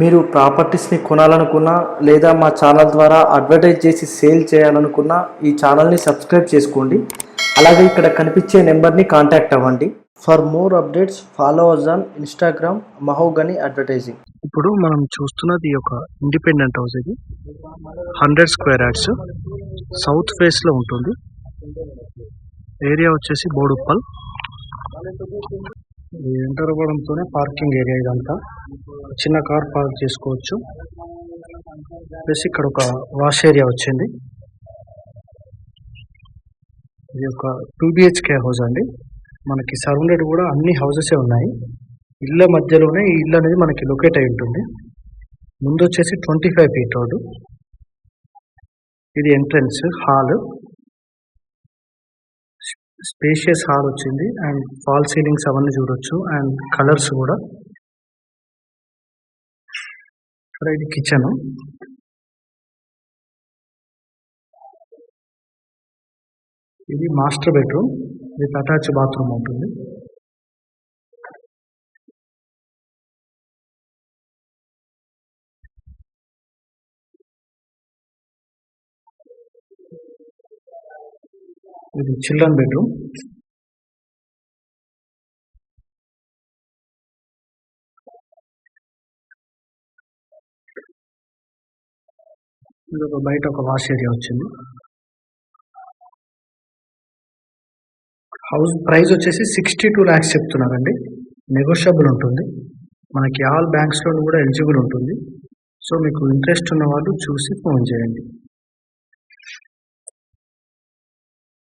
మీరు ప్రాపర్టీస్ని కొనాలనుకున్నా లేదా మా ఛానల్ ద్వారా అడ్వర్టైజ్ చేసి సేల్ చేయాలనుకున్నా ఈ ఛానల్ని సబ్స్క్రైబ్ చేసుకోండి. అలాగే ఇక్కడ కనిపించే నెంబర్ని కాంటాక్ట్ అవ్వండి. For more updates follow us on Instagram mahogany advertising. ఇప్పుడు మనం చూస్తున్నది ఒక ఇండిపెండెంట్ హౌస్ ఇది. Hundred square yards. సౌత్ ఫేస్లో ఉంటుంది. ఏరియా వచ్చేసి బోడుప్పల్ ఎంటర్ అవ్వడంతోనే పార్కింగ్ ఏరియా ఇదంతా. చిన్న కార్ పార్క్ చేసుకోవచ్చు. ప్లస్ ఇక్కడ ఒక వాష్ ఏరియా వచ్చింది. ఇది ఒక టూ బిహెచ్కే హౌస్ అండి. మనకి సరౌండెడ్ కూడా అన్ని హౌసెస్ ఉన్నాయి. ఇళ్ళ మధ్యలోనే ఈ ఇల్లు అనేది మనకి లొకేట్ అయి ఉంటుంది. ముందు వచ్చేసి ట్వంటీ ఫైవ్ ఫీట్ రోడ్డు. ఇది ఎంట్రన్స్ హాల్. స్పేషియస్ హాల్ వచ్చింది అండ్ ఫాల్ సీలింగ్స్ అవన్నీ చూడొచ్చు అండ్ కలర్స్ కూడా. ఇది కిచెన్ ఇది master bedroom with attach bathroom ఉంటుంది. ఇది చిల్డ్రన్ బెడ్రూమ్. ఇది ఒక బయట ఒక వాష్ ఏరియా వచ్చింది. హౌస్ ప్రైస్ వచ్చేసి సిక్స్టీ టూ ల్యాక్స్ చెప్తున్నారండి. నెగోషియబుల్ ఉంటుంది. మనకి ఆల్ బ్యాంక్స్లో కూడా ఎలిజిబుల్ ఉంటుంది. సో మీకు ఇంట్రెస్ట్ ఉన్న వాళ్ళు చూసి ఫోన్ చేయండి.